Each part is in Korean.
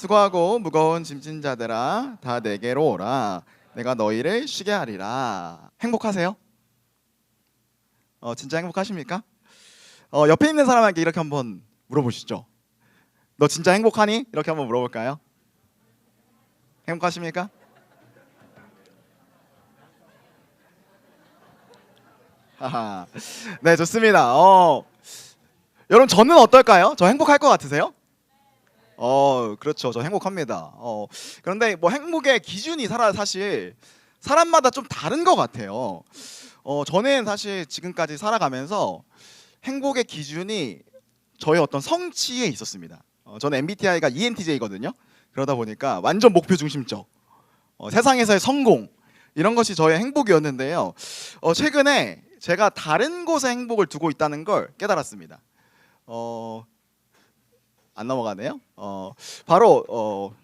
수고하고 무거운 짐진 자들아 다 내게로 오라 내가 너희를 쉬게 하리라 행복하세요? 어 진짜 행복하십니까? 어 옆에 있는 사람에게 이렇게 한번 물어보시죠 너 진짜 행복하니? 이렇게 한번 물어볼까요? 행복하십니까? 네 좋습니다 어 여러분 저는 어떨까요? 저 행복할 것 같으세요? 어, 그렇죠. 저 행복합니다. 어, 그런데 뭐 행복의 기준이 살아 사실 사람마다 좀 다른 것 같아요. 어, 저는 사실 지금까지 살아가면서 행복의 기준이 저의 어떤 성취에 있었습니다. 어, 저는 MBTI가 ENTJ거든요. 그러다 보니까 완전 목표 중심적. 어, 세상에서의 성공 이런 것이 저의 행복이었는데요. 어, 최근에 제가 다른 곳에 행복을 두고 있다는 걸 깨달았습니다. 어, 안 넘어가네요. 어, 바로 어,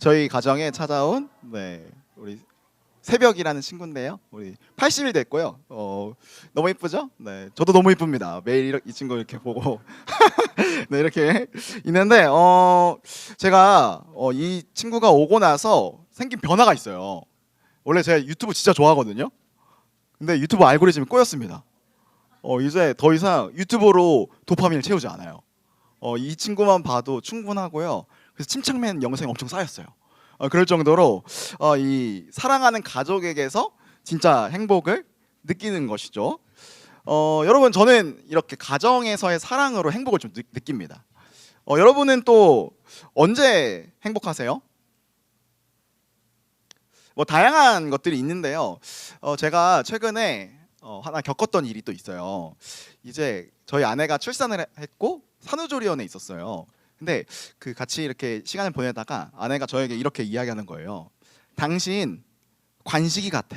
저희 가정에 찾아온 네, 우리 새벽이라는 친구인데요. 우리 80일 됐고요. 어, 너무 이쁘죠? 네, 저도 너무 이쁩니다. 매일 이렇게, 이 친구 이렇게 보고 네 이렇게 있는데 어, 제가 어, 이 친구가 오고 나서 생긴 변화가 있어요. 원래 제가 유튜브 진짜 좋아하거든요. 근데 유튜브 알고리즘이 꼬였습니다. 어, 이제 더 이상 유튜브로 도파민을 채우지 않아요. 어, 이 친구만 봐도 충분하고요. 그래서 침착맨 영상이 엄청 쌓였어요. 어, 그럴 정도로 어, 이 사랑하는 가족에게서 진짜 행복을 느끼는 것이죠. 어, 여러분 저는 이렇게 가정에서의 사랑으로 행복을 좀 느, 느낍니다. 어, 여러분은 또 언제 행복하세요? 뭐 다양한 것들이 있는데요. 어, 제가 최근에 어, 하나 겪었던 일이 또 있어요. 이제 저희 아내가 출산을 해- 했고 산후조리원에 있었어요. 근데 그 같이 이렇게 시간을 보내다가 아내가 저에게 이렇게 이야기하는 거예요. 당신 관식이 같아.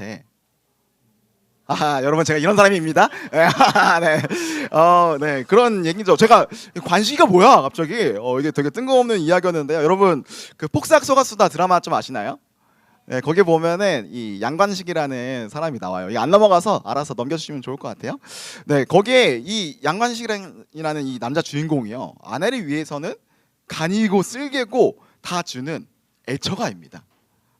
아, 여러분 제가 이런 사람입니다. 네, 어, 네 그런 얘기죠. 제가 관식이가 뭐야? 갑자기 어, 이게 되게 뜬금없는 이야기였는데요. 여러분 그 폭삭 속았수다 드라마 좀 아시나요? 네, 거기 보면은 이 양관식이라는 사람이 나와요. 이 안 넘어가서 알아서 넘겨주시면 좋을 것 같아요. 네, 거기에 이 양관식이라는 이 남자 주인공이요. 아내를 위해서는 간이고 쓸개고 다 주는 애처가입니다.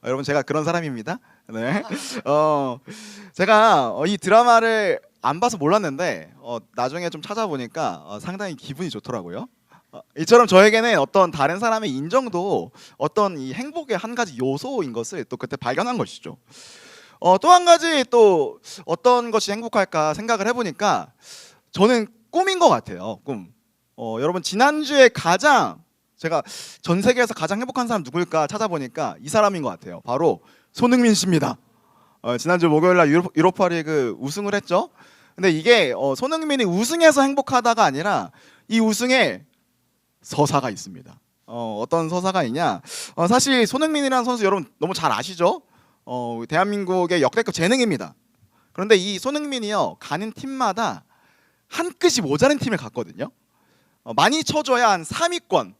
어, 여러분 제가 그런 사람입니다. 네, 어, 제가 어, 이 드라마를 안 봐서 몰랐는데 어, 나중에 좀 찾아보니까 어, 상당히 기분이 좋더라고요. 어, 이처럼 저에게는 어떤 다른 사람의 인정도 어떤 이 행복의 한 가지 요소인 것을 또 그때 발견한 것이죠. 어, 또 한 가지 또 어떤 것이 행복할까 생각을 해보니까 저는 꿈인 것 같아요. 꿈. 어, 여러분 지난주에 가장 제가 전 세계에서 가장 행복한 사람 누굴까 찾아보니까 이 사람인 것 같아요. 바로 손흥민 씨입니다. 어, 지난주 목요일 날 유로, 유로파리그 우승을 했죠. 근데 이게 어, 손흥민이 우승해서 행복하다가 아니라 이 우승에 서사가 있습니다. 어, 어떤 서사가 있냐? 어, 사실 손흥민이라는 선수 여러분 너무 잘 아시죠? 어, 대한민국의 역대급 재능입니다. 그런데 이 손흥민이요 가는 팀마다 한 끗이 모자른 팀을 갔거든요. 어, 많이 쳐줘야 한 3위권,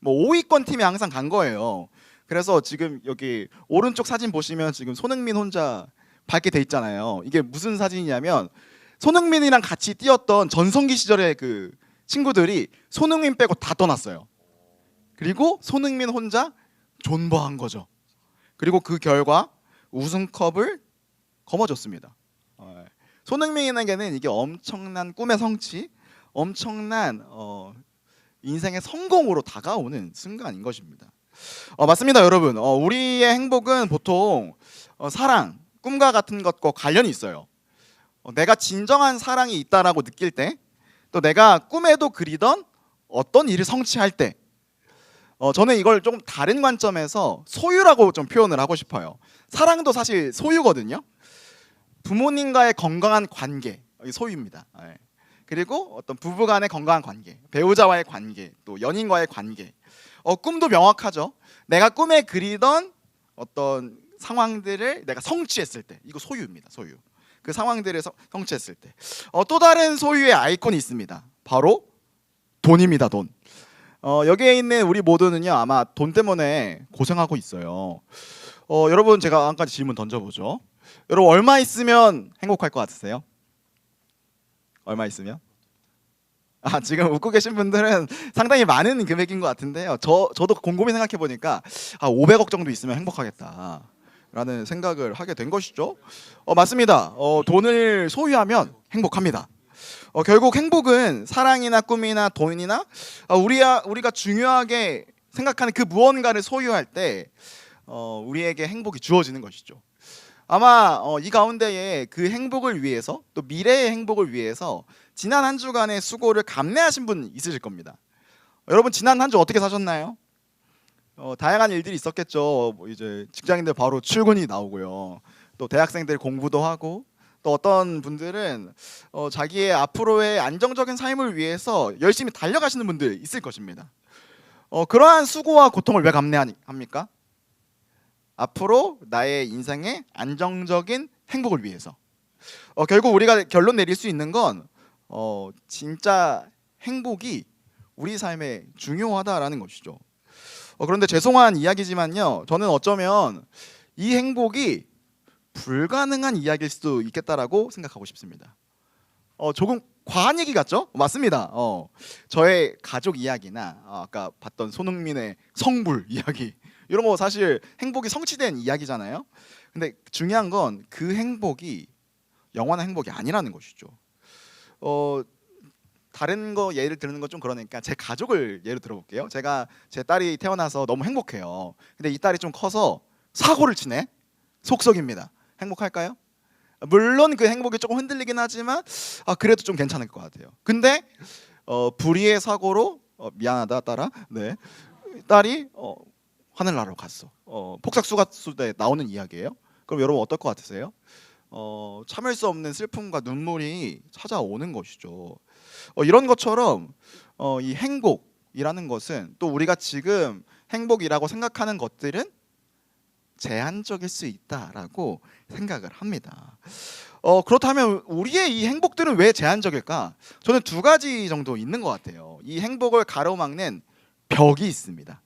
뭐 5위권 팀에 항상 간 거예요. 그래서 지금 여기 오른쪽 사진 보시면 지금 손흥민 혼자 밝게 돼 있잖아요. 이게 무슨 사진이냐면 손흥민이랑 같이 뛰었던 전성기 시절의 그 친구들이 손흥민 빼고 다 떠났어요. 그리고 손흥민 혼자 존버한 거죠. 그리고 그 결과 우승컵을 거머쥐었습니다. 어, 손흥민에게는 이게 엄청난 꿈의 성취, 엄청난 어, 인생의 성공으로 다가오는 순간인 것입니다. 어, 맞습니다, 여러분. 어, 우리의 행복은 보통 어, 사랑, 꿈과 같은 것과 관련이 있어요. 어, 내가 진정한 사랑이 있다라고 느낄 때, 또 내가 꿈에도 그리던 어떤 일을 성취할 때, 어, 저는 이걸 조금 다른 관점에서 소유라고 좀 표현을 하고 싶어요. 사랑도 사실 소유거든요. 부모님과의 건강한 관계, 소유입니다. 예. 그리고 어떤 부부간의 건강한 관계, 배우자와의 관계, 또 연인과의 관계. 어, 꿈도 명확하죠. 내가 꿈에 그리던 어떤 상황들을 내가 성취했을 때, 이거 소유입니다. 소유. 그 상황들을 성- 성취했을 때. 어, 또 다른 소유의 아이콘이 있습니다. 바로 돈입니다. 돈. 어, 여기에 있는 우리 모두는요 아마 돈 때문에 고생하고 있어요. 어, 여러분 제가 한 가지 질문 던져보죠. 여러분 얼마 있으면 행복할 것 같으세요? 얼마 있으면? 아 지금 웃고 계신 분들은 상당히 많은 금액인 것 같은데요. 저 저도 곰곰이 생각해 보니까 아 500억 정도 있으면 행복하겠다 라는 생각을 하게 된 것이죠. 어 맞습니다. 어 돈을 소유하면 행복합니다. 어 결국 행복은 사랑이나 꿈이나 돈이나 어, 우리야 우리가 중요하게 생각하는 그 무언가를 소유할 때 어, 우리에게 행복이 주어지는 것이죠. 아마 어, 이 가운데에 그 행복을 위해서 또 미래의 행복을 위해서 지난 한 주간의 수고를 감내하신 분 있으실 겁니다. 어, 여러분 지난 한 주 어떻게 사셨나요? 어, 다양한 일들이 있었겠죠. 뭐 이제 직장인들 바로 출근이 나오고요. 또 대학생들 공부도 하고 또 어떤 분들은 어, 자기의 앞으로의 안정적인 삶을 위해서 열심히 달려가시는 분들 있을 것입니다. 어, 그러한 수고와 고통을 왜 감내합니까? 앞으로 나의 인생의 안정적인 행복을 위해서. 어, 결국 우리가 결론 내릴 수 있는 건 어, 진짜 행복이 우리 삶에 중요하다라는 것이죠. 어, 그런데 죄송한 이야기지만요. 저는 어쩌면 이 행복이 불가능한 이야기일 수도 있겠다라고 생각하고 싶습니다. 어, 조금 과한 얘기 같죠? 맞습니다. 어, 저의 가족 이야기나 어, 아까 봤던 손흥민의 성불 이야기 이런 거 사실 행복이 성취된 이야기잖아요. 근데 중요한 건 그 행복이 영원한 행복이 아니라는 것이죠. 어 다른 거 예를 드는 건 좀 그러니까 제 가족을 예를 들어볼게요. 제가 제 딸이 태어나서 너무 행복해요. 근데 이 딸이 좀 커서 사고를 치네. 속속입니다. 행복할까요? 물론 그 행복이 조금 흔들리긴 하지만 아 그래도 좀 괜찮을 것 같아요. 근데 어 불의의 사고로 어, 미안하다 딸아. 네. 딸이 어 하늘나라로 갔어. 어, 폭삭수가수대 나오는 이야기예요. 그럼 여러분 어떨 것 같으세요? 어, 참을 수 없는 슬픔과 눈물이 찾아오는 것이죠. 어, 이런 것처럼 어, 이 행복이라는 것은 또 우리가 지금 행복이라고 생각하는 것들은 제한적일 수 있다라고 생각을 합니다. 어, 그렇다면 우리의 이 행복들은 왜 제한적일까? 저는 두 가지 정도 있는 것 같아요. 이 행복을 가로막는 벽이 있습니다.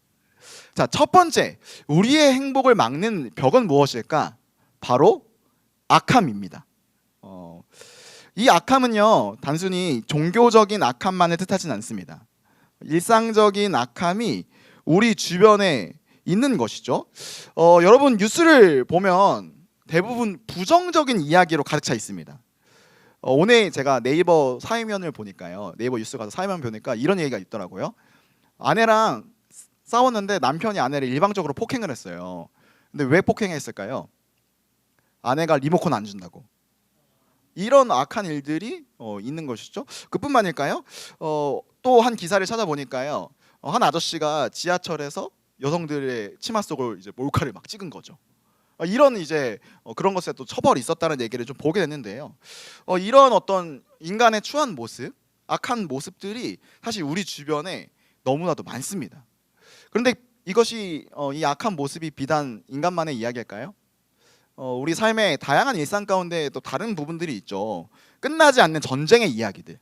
자, 첫 번째, 우리의 행복을 막는 벽은 무엇일까? 바로 악함입니다. 어, 이 악함은요, 단순히 종교적인 악함만을 뜻하진 않습니다. 일상적인 악함이 우리 주변에 있는 것이죠. 어, 여러분 뉴스를 보면 대부분 부정적인 이야기로 가득 차 있습니다. 어, 오늘 제가 네이버 사회면을 보니까요. 네이버 뉴스 가서 사회면 보니까 이런 얘기가 있더라고요. 아내랑 싸웠는데 남편이 아내를 일방적으로 폭행을 했어요. 근데 왜 폭행했을까요? 아내가 리모컨 안 준다고. 이런 악한 일들이 어, 있는 것이죠. 그뿐만일까요? 어, 또 한 기사를 찾아보니까요. 어, 한 아저씨가 지하철에서 여성들의 치마 속을 이제 몰카를 막 찍은 거죠. 어, 이런 이제 어, 그런 것에 또 처벌이 있었다는 얘기를 좀 보게 됐는데요. 어, 이런 어떤 인간의 추한 모습, 악한 모습들이 사실 우리 주변에 너무나도 많습니다. 그런데 이것이 어, 이 악한 모습이 비단 인간만의 이야기일까요? 어, 우리 삶의 다양한 일상 가운데 또 다른 부분들이 있죠. 끝나지 않는 전쟁의 이야기들.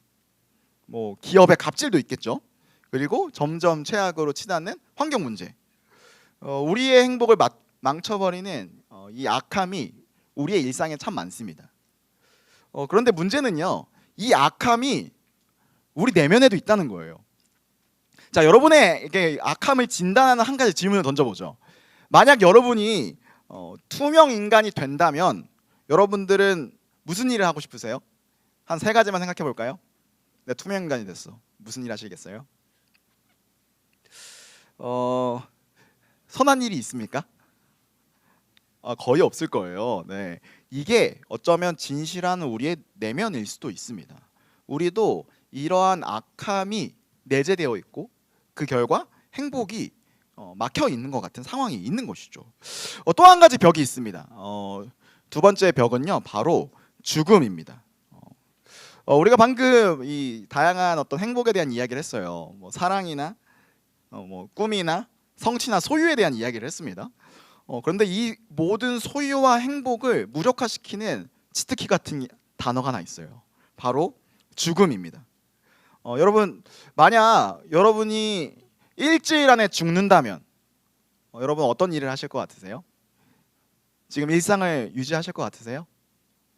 뭐 기업의 갑질도 있겠죠. 그리고 점점 최악으로 치닫는 환경 문제. 어, 우리의 행복을 마, 망쳐버리는 어, 이 악함이 우리의 일상에 참 많습니다. 어, 그런데 문제는요. 이 악함이 우리 내면에도 있다는 거예요. 자, 여러분에게 악함을 진단하는 한 가지 질문을 던져보죠. 만약 여러분이 어, 투명 인간이 된다면 여러분들은 무슨 일을 하고 싶으세요? 한 세 가지만 생각해 볼까요? 네, 투명 인간이 됐어. 무슨 일 하시겠어요? 어, 선한 일이 있습니까? 아, 거의 없을 거예요. 네. 이게 어쩌면 진실한 우리의 내면일 수도 있습니다. 우리도 이러한 악함이 내재되어 있고 그 결과 행복이 어, 막혀 있는 것 같은 상황이 있는 것이죠. 어, 또한 가지 벽이 있습니다. 어, 두 번째 벽은요, 바로 죽음입니다. 어, 어, 우리가 방금 이 다양한 어떤 행복에 대한 이야기를 했어요. 뭐 사랑이나 어, 뭐 꿈이나 성취나 소유에 대한 이야기를 했습니다. 어, 그런데 이 모든 소유와 행복을 무력화시키는 치트키 같은 단어가 하나 있어요. 바로 죽음입니다. 어, 여러분 만약 여러분이 일주일 안에 죽는다면 어, 여러분 어떤 일을 하실 것 같으세요? 지금 일상을 유지하실 것 같으세요?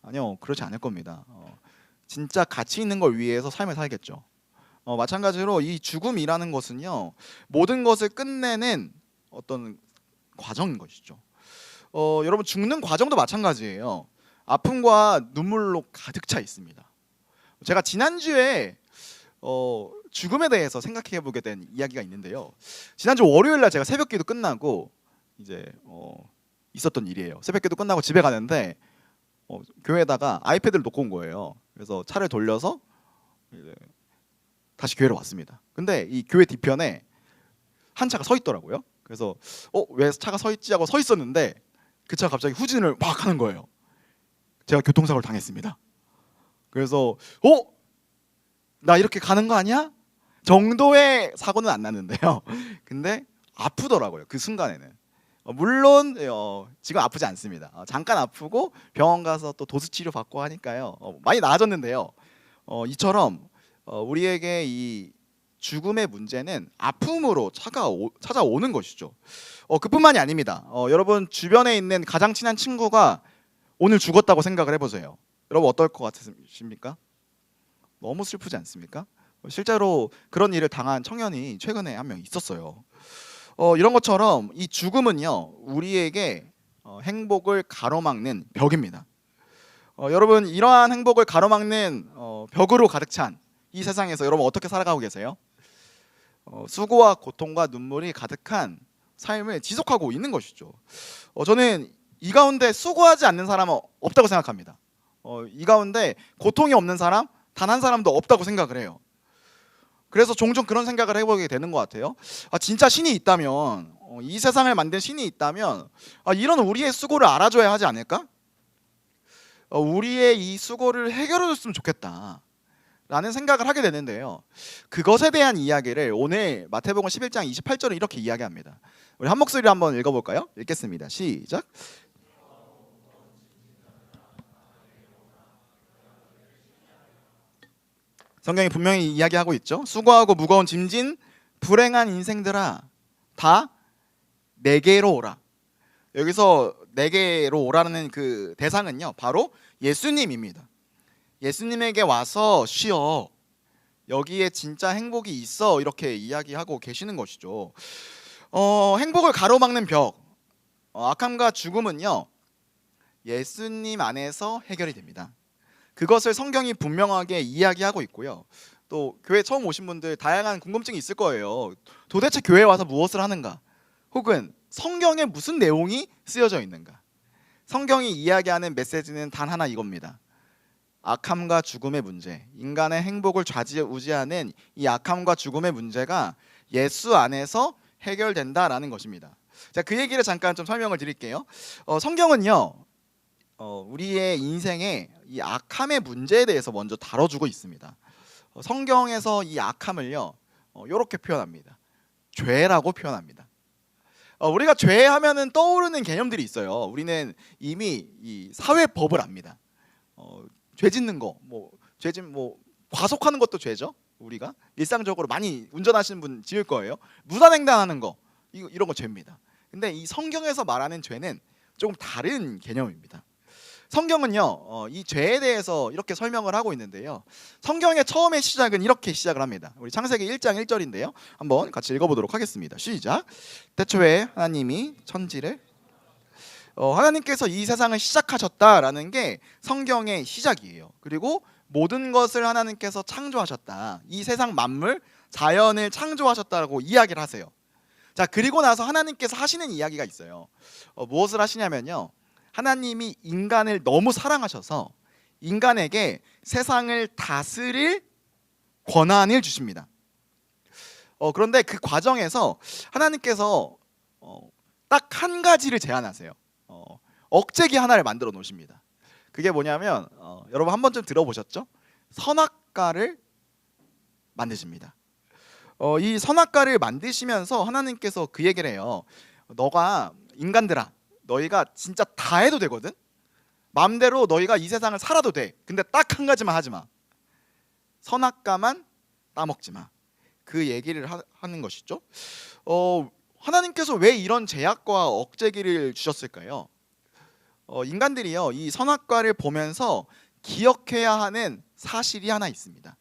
아니요 그렇지 않을 겁니다. 어, 진짜 가치 있는 걸 위해서 삶을 살겠죠. 어, 마찬가지로 이 죽음이라는 것은요 모든 것을 끝내는 어떤 과정인 것이죠. 어, 여러분 죽는 과정도 마찬가지예요. 아픔과 눈물로 가득 차 있습니다. 제가 지난 주에 어, 죽음에 대해서 생각해 보게 된 이야기가 있는데요. 지난주 월요일 날 제가 새벽기도 끝나고 이제 어, 있었던 일이에요. 새벽기도 끝나고 집에 가는데 어, 교회에다가 아이패드를 놓고 온 거예요. 그래서 차를 돌려서 다시 교회로 왔습니다. 근데 이 교회 뒤편에 한 차가 서 있더라고요. 그래서 어 왜 차가 서 있지 하고 서 있었는데 그 차가 갑자기 후진을 막 하는 거예요. 제가 교통사고를 당했습니다. 그래서 어? 나 이렇게 가는 거 아니야? 정도의 사고는 안 났는데요. 근데 아프더라고요. 그 순간에는. 어, 물론 어, 지금 아프지 않습니다. 어, 잠깐 아프고 병원 가서 또 도수 치료 받고 하니까요. 어, 많이 나아졌는데요. 어, 이처럼 어, 우리에게 이 죽음의 문제는 아픔으로 찾아오, 찾아오는 것이죠. 어, 그뿐만이 아닙니다. 어, 여러분 주변에 있는 가장 친한 친구가 오늘 죽었다고 생각을 해보세요. 여러분 어떨 것 같으십니까? 너무 슬프지 않습니까? 실제로 그런 일을 당한 청년이 최근에 한 명 있었어요. 어, 이런 것처럼 이 죽음은요 우리에게 어, 행복을 가로막는 벽입니다. 어, 여러분 이러한 행복을 가로막는 어, 벽으로 가득 찬 이 세상에서 여러분 어떻게 살아가고 계세요? 어, 수고와 고통과 눈물이 가득한 삶을 지속하고 있는 것이죠. 어, 저는 이 가운데 수고하지 않는 사람은 없다고 생각합니다. 어, 이 가운데 고통이 없는 사람 단 한 사람도 없다고 생각을 해요. 그래서 종종 그런 생각을 해보게 되는 것 같아요. 아, 진짜 신이 있다면 어, 이 세상을 만든 신이 있다면 아, 이런 우리의 수고를 알아줘야 하지 않을까? 어, 우리의 이 수고를 해결해줬으면 좋겠다. 라는 생각을 하게 되는데요. 그것에 대한 이야기를 오늘 마태복음 11장 28절은 이렇게 이야기합니다. 우리 한 목소리로 한번 읽어볼까요? 읽겠습니다. 시작. 성경이 분명히 이야기하고 있죠. 수고하고 무거운 짐진 불행한 인생들아 다 내게로 오라. 여기서 내게로 오라는 그 대상은요. 바로 예수님입니다. 예수님에게 와서 쉬어. 여기에 진짜 행복이 있어. 이렇게 이야기하고 계시는 것이죠. 어, 행복을 가로막는 벽. 어, 악함과 죽음은요. 예수님 안에서 해결이 됩니다. 그것을 성경이 분명하게 이야기하고 있고요. 또 교회 처음 오신 분들 다양한 궁금증이 있을 거예요. 도대체 교회 와서 무엇을 하는가? 혹은 성경에 무슨 내용이 쓰여져 있는가? 성경이 이야기하는 메시지는 단 하나 이겁니다. 악함과 죽음의 문제, 인간의 행복을 좌지우지하는 이 악함과 죽음의 문제가 예수 안에서 해결된다라는 것입니다. 자, 그 얘기를 잠깐 좀 설명을 드릴게요. 어, 성경은요, 어, 우리의 인생의 이 악함의 문제에 대해서 먼저 다뤄주고 있습니다. 어, 성경에서 이 악함을요, 어, 이렇게 표현합니다. 죄라고 표현합니다. 어, 우리가 죄하면은 떠오르는 개념들이 있어요. 우리는 이미 이 사회법을 압니다. 어, 죄 짓는 거, 뭐 죄짓 뭐 과속하는 것도 죄죠. 우리가 일상적으로 많이 운전하시는 분 지을 거예요. 무단횡단하는 거 이거 이런 거 죄입니다. 근데 이 성경에서 말하는 죄는 조금 다른 개념입니다. 성경은요 어, 이 죄에 대해서 이렇게 설명을 하고 있는데요. 성경의 처음의 시작은 이렇게 시작을 합니다. 우리 창세기 1장 1절인데요. 한번 같이 읽어보도록 하겠습니다. 시작. 태초에 하나님이 천지를 어, 하나님께서 이 세상을 시작하셨다라는 게 성경의 시작이에요. 그리고 모든 것을 하나님께서 창조하셨다. 이 세상 만물, 자연을 창조하셨다고 이야기를 하세요. 자 그리고 나서 하나님께서 하시는 이야기가 있어요. 어, 무엇을 하시냐면요. 하나님이 인간을 너무 사랑하셔서 인간에게 세상을 다스릴 권한을 주십니다. 어, 그런데 그 과정에서 하나님께서 어, 딱한 가지를 제안하세요. 어, 억제기 하나를 만들어 놓으십니다. 그게 뭐냐면 어, 여러분 한 번쯤 들어보셨죠? 선악과를 만드십니다. 어, 이 선악과를 만드시면서 하나님께서 그 얘기를 해요. 너가 인간들아, 너희가 진짜 다 해도 되거든. 마음대로 너희가 이 세상을 살아도 돼. 근데 딱 한 가지만 하지 마. 선악과만 따먹지 마. 그 얘기를 하, 는 것이죠. 어, 하나님께서 왜 이런 제약과 억제기를 주셨을까요? 어, 인간들이요 이 선악과를 보면서 기억해야 하는 사실이 하나 있습니다.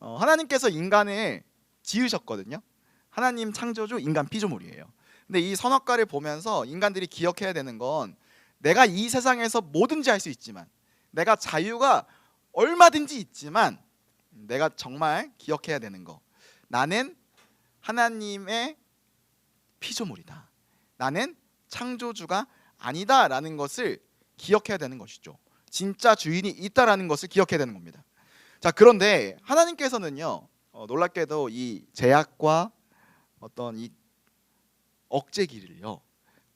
어, 하나님께서 인간을 지으셨거든요. 하나님 창조주 인간 피조물이에요. 근데 이 선악과를 보면서 인간들이 기억해야 되는 건 내가 이 세상에서 뭐든지 할 수 있지만 내가 자유가 얼마든지 있지만 내가 정말 기억해야 되는 거 나는 하나님의 피조물이다. 나는 창조주가 아니다라는 것을 기억해야 되는 것이죠. 진짜 주인이 있다라는 것을 기억해야 되는 겁니다. 자 그런데 하나님께서는요 어, 놀랍게도 이 제약과 어떤 이 억제기를요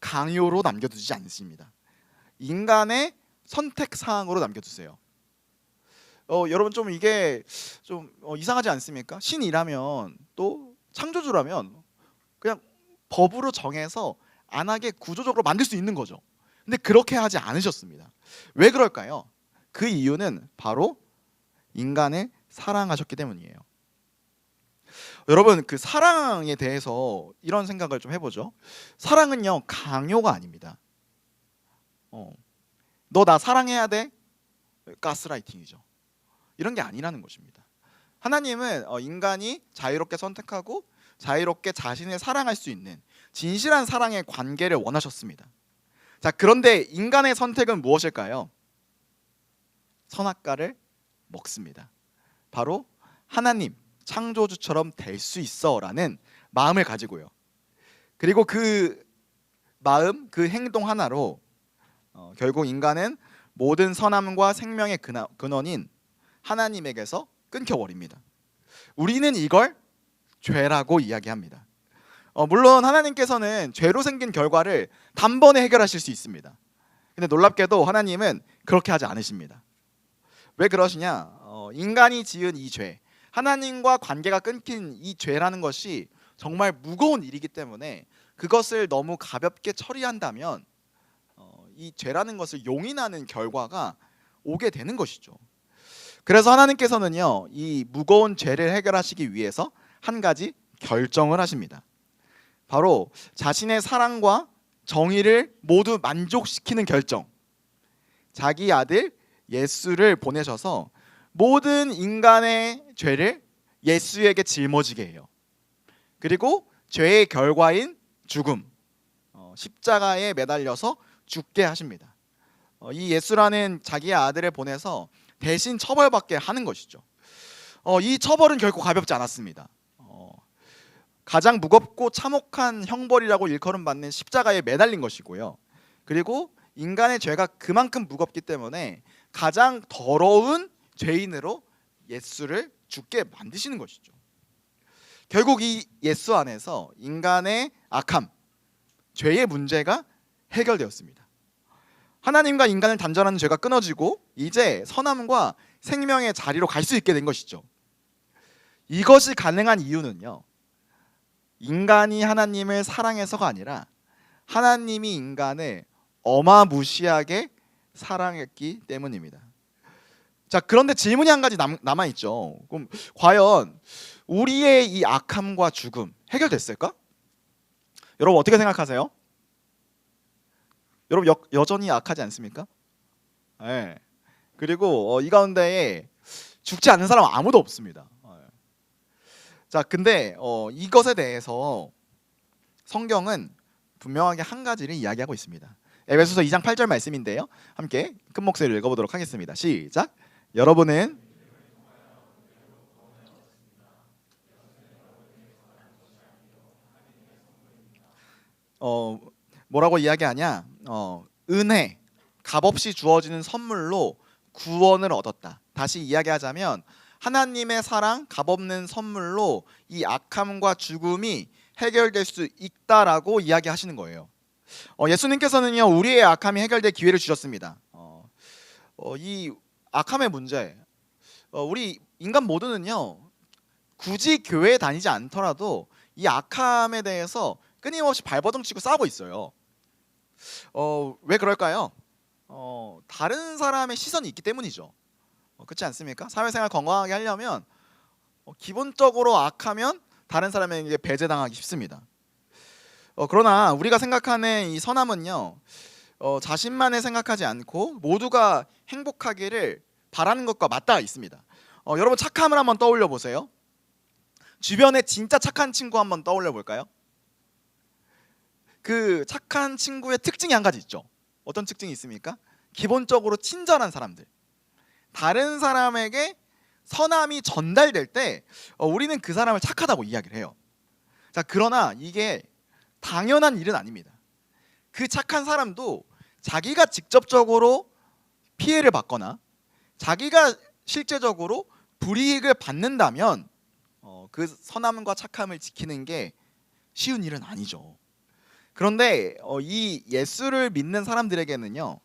강요로 남겨두지 않습니다. 인간의 선택 사항으로 남겨두세요. 어, 여러분 좀 이게 좀 어, 이상하지 않습니까? 신이라면 또 창조주라면 그냥 법으로 정해서 안 하게 구조적으로 만들 수 있는 거죠. 근데 그렇게 하지 않으셨습니다. 왜 그럴까요? 그 이유는 바로 인간을 사랑하셨기 때문이에요. 여러분 그 사랑에 대해서 이런 생각을 좀 해보죠. 사랑은요 강요가 아닙니다. 어, 너 나 사랑해야 돼? 가스라이팅이죠. 이런 게 아니라는 것입니다. 하나님은 어, 인간이 자유롭게 선택하고 자유롭게 자신을 사랑할 수 있는 진실한 사랑의 관계를 원하셨습니다. 자 그런데 인간의 선택은 무엇일까요? 선악과를 먹습니다. 바로 하나님 창조주처럼 될 수 있어라는 마음을 가지고요. 그리고 그 마음, 그 행동 하나로 어, 결국 인간은 모든 선함과 생명의 근원- 근원인 하나님에게서 끊겨버립니다. 우리는 이걸 죄라고 이야기합니다. 어, 물론 하나님께서는 죄로 생긴 결과를 단번에 해결하실 수 있습니다. 근데 놀랍게도 하나님은 그렇게 하지 않으십니다. 왜 그러시냐? 어, 인간이 지은 이 죄, 하나님과 관계가 끊긴 이 죄라는 것이 정말 무거운 일이기 때문에 그것을 너무 가볍게 처리한다면 어, 이 죄라는 것을 용인하는 결과가 오게 되는 것이죠. 그래서 하나님께서는요 이 무거운 죄를 해결하시기 위해서 한 가지 결정을 하십니다. 바로 자신의 사랑과 정의를 모두 만족시키는 결정. 자기 아들 예수를 보내셔서 모든 인간의 죄를 예수에게 짊어지게 해요. 그리고 죄의 결과인 죽음, 어, 십자가에 매달려서 죽게 하십니다. 어, 이 예수라는 자기의 아들을 보내서 대신 처벌받게 하는 것이죠. 어, 이 처벌은 결코 가볍지 않았습니다. 어, 가장 무겁고 참혹한 형벌이라고 일컬음 받는 십자가에 매달린 것이고요. 그리고 인간의 죄가 그만큼 무겁기 때문에 가장 더러운 죄인으로 예수를 죽게 만드시는 것이죠. 결국 이 예수 안에서 인간의 악함, 죄의 문제가 해결되었습니다. 하나님과 인간을 단절하는 죄가 끊어지고 이제 선함과 생명의 자리로 갈 수 있게 된 것이죠. 이것이 가능한 이유는요. 인간이 하나님을 사랑해서가 아니라 하나님이 인간을 어마무시하게 사랑했기 때문입니다. 자, 그런데 질문이 한 가지 남, 남아 있죠. 그럼 과연 우리의 이 악함과 죽음 해결됐을까? 여러분 어떻게 생각하세요? 여러분 여, 여전히 악하지 않습니까? 예. 그리고 어, 이 가운데에 죽지 않는 사람 은 아무도 없습니다. 예. 자, 근데 어, 이것에 대해서 성경은 분명하게 한 가지를 이야기하고 있습니다. 에베소서 2장 8절 말씀인데요. 함께 큰 목소리를 읽어보도록 하겠습니다. 시작. 여러분은 어 뭐라고 이야기하냐? 어 은혜 값없이 주어지는 선물로 구원을 얻었다. 다시 이야기하자면 하나님의 사랑 값없는 선물로 이 악함과 죽음이 해결될 수 있다라고 이야기하시는 거예요. 어, 예수님께서는요 우리의 악함이 해결될 기회를 주셨습니다. 어, 어, 이 악함의 문제, 어, 우리 인간 모두는요 굳이 교회에 다니지 않더라도 이 악함에 대해서 끊임없이 발버둥 치고 싸우고 있어요. 어, 왜 그럴까요? 어, 다른 사람의 시선이 있기 때문이죠. 어, 그렇지 않습니까? 사회생활 건강하게 하려면 어, 기본적으로 악하면 다른 사람에게 배제당하기 쉽습니다. 어, 그러나 우리가 생각하는 이 선함은요, 어, 자신만을 생각하지 않고 모두가 행복하기를 바라는 것과 맞닿아 있습니다. 어, 여러분 착함을 한번 떠올려 보세요. 주변에 진짜 착한 친구 한번 떠올려 볼까요? 그 착한 친구의 특징이 한 가지 있죠. 어떤 특징이 있습니까? 기본적으로 친절한 사람들. 다른 사람에게 선함이 전달될 때 어, 우리는 그 사람을 착하다고 이야기를 해요. 자, 그러나 이게 당연한 일은 아닙니다. 그 착한 사람도 자기가 직접적으로 피해를 받거나 자기가 실제적으로 불이익을 받는다면 어, 그 선함과 착함을 지키는 게 쉬운 일은 아니죠. 그런데 어, 이 예수를 믿는 사람들에게는요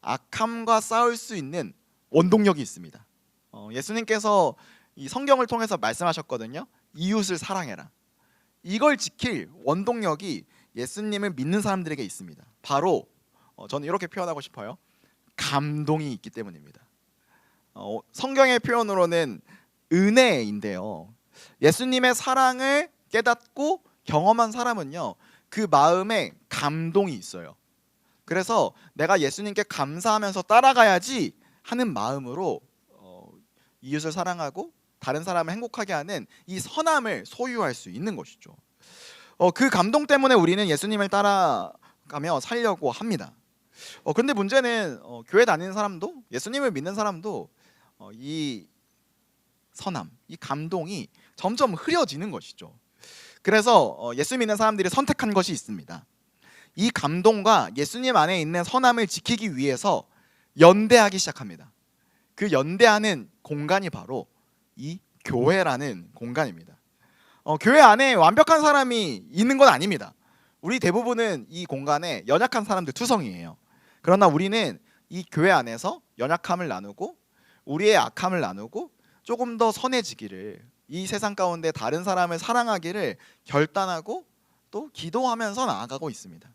악함과 싸울 수 있는 원동력이 있습니다. 어, 예수님께서 이 성경을 통해서 말씀하셨거든요. 이웃을 사랑해라. 이걸 지킬 원동력이 예수님을 믿는 사람들에게 있습니다. 바로 어, 저는 이렇게 표현하고 싶어요. 감동이 있기 때문입니다. 어, 성경의 표현으로는 은혜인데요. 예수님의 사랑을 깨닫고 경험한 사람은요. 그 마음에 감동이 있어요. 그래서 내가 예수님께 감사하면서 따라가야지 하는 마음으로 어, 이웃을 사랑하고 다른 사람을 행복하게 하는 이 선함을 소유할 수 있는 것이죠. 어, 그 감동 때문에 우리는 예수님을 따라가며 살려고 합니다. 어, 근데 문제는 어, 교회 다니는 사람도 예수님을 믿는 사람도 어, 이 선함, 이 감동이 점점 흐려지는 것이죠. 그래서 어, 예수 믿는 사람들이 선택한 것이 있습니다. 이 감동과 예수님 안에 있는 선함을 지키기 위해서 연대하기 시작합니다. 그 연대하는 공간이 바로 이 교회라는 공간입니다. 어, 교회 안에 완벽한 사람이 있는 건 아닙니다. 우리 대부분은 이 공간에 연약한 사람들 투성이에요. 그러나 우리는 이 교회 안에서 연약함을 나누고 우리의 악함을 나누고 조금 더 선해지기를 이 세상 가운데 다른 사람을 사랑하기를 결단하고 또 기도하면서 나아가고 있습니다.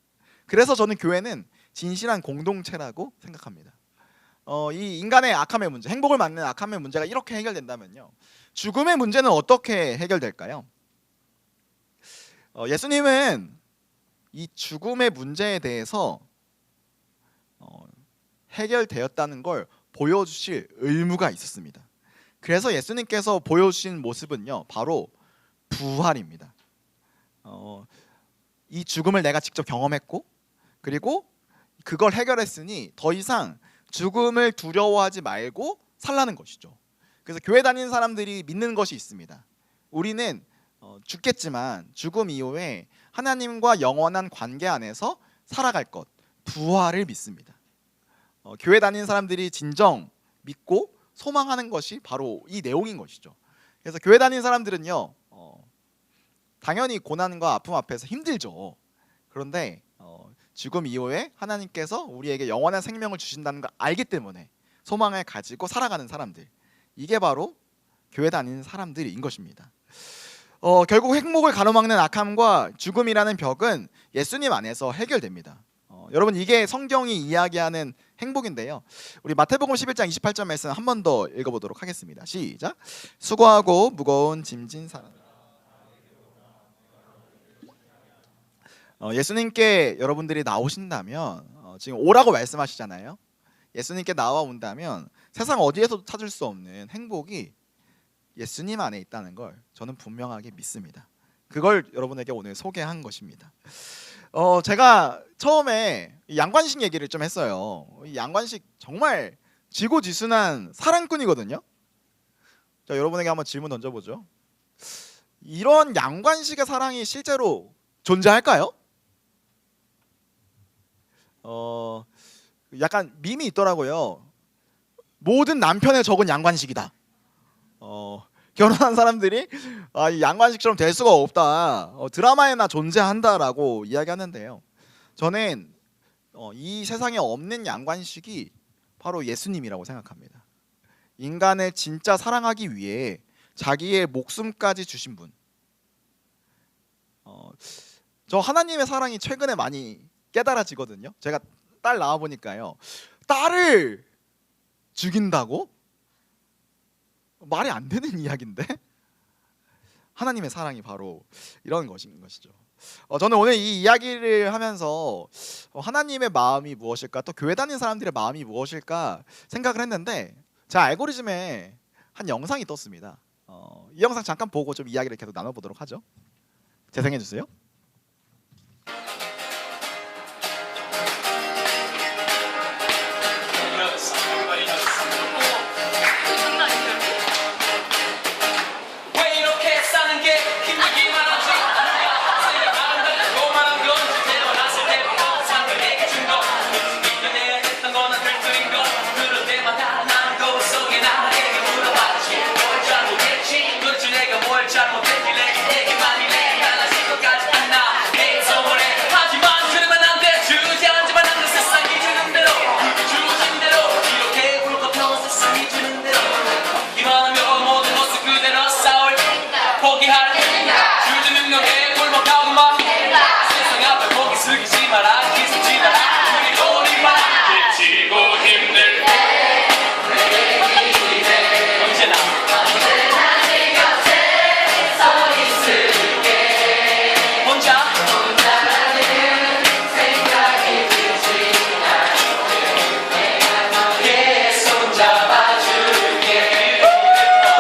그래서 저는 교회는 진실한 공동체라고 생각합니다. 어, 이 인간의 악함의 문제, 행복을 맞는 악함의 문제가 이렇게 해결된다면요. 죽음의 문제는 어떻게 해결될까요? 어, 예수님은 이 죽음의 문제에 대해서 어, 해결되었다는 걸 보여주실 의무가 있었습니다. 그래서 예수님께서 보여주신 모습은요, 바로 부활입니다. 어, 이 죽음을 내가 직접 경험했고, 그리고 그걸 해결했으니 더 이상 죽음을 두려워하지 말고 살라는 것이죠. 그래서 교회 다니는 사람들이 믿는 것이 있습니다. 우리는 어, 죽겠지만 죽음 이후에 하나님과 영원한 관계 안에서 살아갈 것, 부활을 믿습니다. 어, 교회 다니는 사람들이 진정 믿고 소망하는 것이 바로 이 내용인 것이죠. 그래서 교회 다니는 사람들은요, 어, 당연히 고난과 아픔 앞에서 힘들죠. 그런데 어, 죽음 이후에 하나님께서 우리에게 영원한 생명을 주신다는 걸 알기 때문에 소망을 가지고 살아가는 사람들, 이게 바로 교회 다니는 사람들인 것입니다. 어, 결국 행복을 가로막는 악함과 죽음이라는 벽은 예수님 안에서 해결됩니다. 어, 여러분 이게 성경이 이야기하는 행복인데요. 우리 마태복음 11장 28절 말씀 한 번 더 읽어보도록 하겠습니다. 시작. 수고하고 무거운 짐진 사람. 어, 예수님께 여러분들이 나오신다면 어, 지금 오라고 말씀하시잖아요. 예수님께 나와 온다면 세상 어디에서도 찾을 수 없는 행복이 예수님 안에 있다는 걸 저는 분명하게 믿습니다. 그걸 여러분에게 오늘 소개한 것입니다. 어 제가 처음에 이 양관식 얘기를 좀 했어요. 이 양관식 정말 지고지순한 사랑꾼이거든요. 자 여러분에게 한번 질문 던져보죠. 이런 양관식의 사랑이 실제로 존재할까요? 어 약간 밈이 있더라고요. 모든 남편의 적은 양관식이다. 어, 결혼한 사람들이 아, 이 양관식처럼 될 수가 없다. 어, 드라마에나 존재한다라고 이야기하는데요. 저는 어, 이 세상에 없는 양관식이 바로 예수님이라고 생각합니다. 인간을 진짜 사랑하기 위해 자기의 목숨까지 주신 분. 어, 저 하나님의 사랑이 최근에 많이 깨달아지거든요. 제가 딸 낳아 보니까요. 딸을 죽인다고? 말이 안 되는 이야기인데 하나님의 사랑이 바로 이런 것인 것이죠. 어, 저는 오늘 이 이야기를 하면서 어, 하나님의 마음이 무엇일까 또 교회 다니는 사람들의 마음이 무엇일까 생각을 했는데 제 알고리즘에 한 영상이 떴습니다. 어, 이 영상 잠깐 보고 좀 이야기를 계속 나눠보도록 하죠. 재생해 주세요.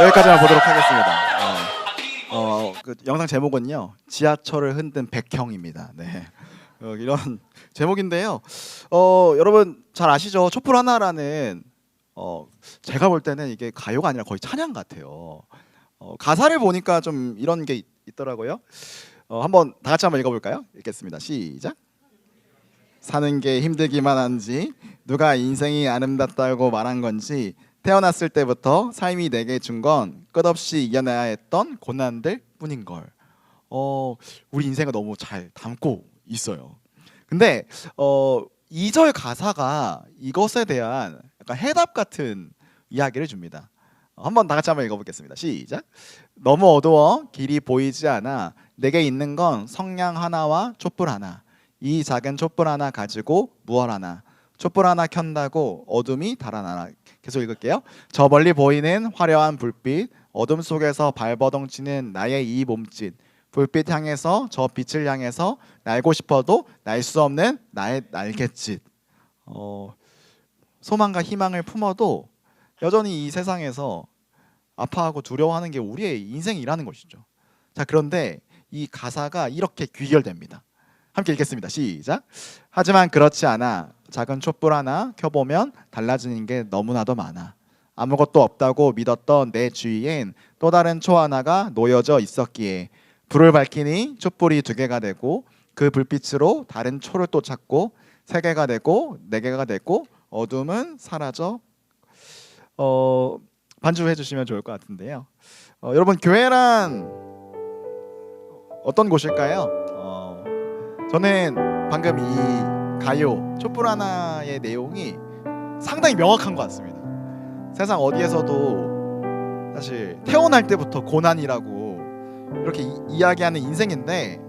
여기까지만 보도록 하겠습니다. 어, 어, 그 영상 제목은요 지하철을 흔든 백형입니다. 네, 어, 이런 제목인데요. 어, 여러분 잘 아시죠? 촛불 하나라는 어, 제가 볼 때는 이게 가요가 아니라 거의 찬양 같아요. 어, 가사를 보니까 좀 이런 게 있, 있더라고요. 어, 한번 다 같이 한번 읽어볼까요? 읽겠습니다. 시작. 사는 게 힘들기만 한지 누가 인생이 아름답다고 말한 건지 태어났을 때부터 삶이 내게 준 건 끝없이 이겨내야 했던 고난들 뿐인 걸. 어, 우리 인생을 너무 잘 담고 있어요. 근데 어, 2절 가사가 이것에 대한 약간 해답 같은 이야기를 줍니다. 어, 한번 다 같이 한번 읽어보겠습니다. 시작. 너무 어두워 길이 보이지 않아 내게 있는 건 성냥 하나와 촛불 하나. 이 작은 촛불 하나 가지고 무얼 하나. 촛불 하나 켠다고 어둠이 달아나라. 계속 읽을게요. 저 멀리 보이는 화려한 불빛, 어둠 속에서 발버둥치는 나의 이 몸짓, 불빛 향해서 저 빛을 향해서 날고 싶어도 날 수 없는 나의 날갯짓. 어, 소망과 희망을 품어도 여전히 이 세상에서 아파하고 두려워하는 게 우리의 인생이라는 것이죠. 자 그런데 이 가사가 이렇게 귀결됩니다. 함께 읽겠습니다. 시작. 하지만 그렇지 않아. 작은 촛불 하나 켜보면 달라지는 게 너무나도 많아. 아무것도 없다고 믿었던 내 주위엔 또 다른 초 하나가 놓여져 있었기에 불을 밝히니 촛불이 두 개가 되고 그 불빛으로 다른 초를 또 찾고 세 개가 되고 네 개가 되고 어둠은 사라져 어, 반주해 주시면 좋을 것 같은데요. 어, 여러분 교회란 어떤 곳일까요? 어, 저는 방금 이 가요 촛불 하나의 내용이 상당히 명확한 것 같습니다. 세상 어디에서도 사실 태어날 때부터 고난이라고 이렇게 이, 이야기하는 인생인데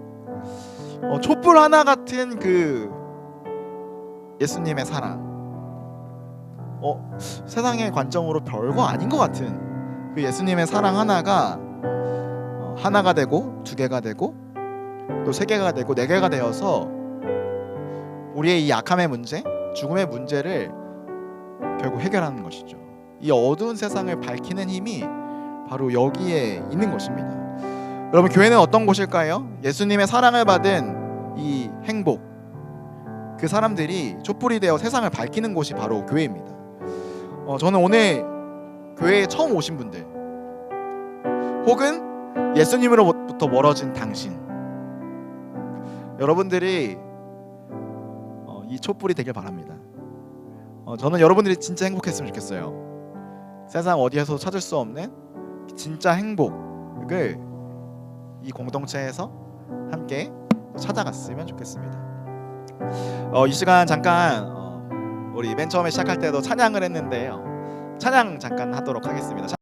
어, 촛불 하나 같은 그 예수님의 사랑 어, 세상의 관점으로 별거 아닌 것 같은 그 예수님의 사랑 하나가 어, 하나가 되고 두 개가 되고 또 세 개가 되고 네 개가 되어서 우리의 이 약함의 문제, 죽음의 문제를 결국 해결하는 것이죠. 이 어두운 세상을 밝히는 힘이 바로 여기에 있는 것입니다. 여러분 교회는 어떤 곳일까요? 예수님의 사랑을 받은 이 행복 그 사람들이 촛불이 되어 세상을 밝히는 곳이 바로 교회입니다. 어, 저는 오늘 교회에 처음 오신 분들 혹은 예수님으로부터 멀어진 당신 여러분들이 어, 이 촛불이 되길 바랍니다. 어, 저는 여러분들이 진짜 행복했으면 좋겠어요. 세상 어디에서 찾을 수 없는 진짜 행복을 이 공동체에서 함께 찾아갔으면 좋겠습니다. 어, 이 시간 잠깐 어, 우리 맨 처음에 시작할 때도 찬양을 했는데요. 찬양 잠깐 하도록 하겠습니다.